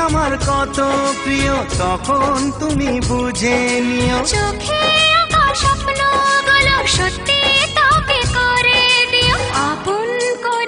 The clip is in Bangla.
আমার কত প্রিয় তখন তুমি বুঝে নিও। চোখে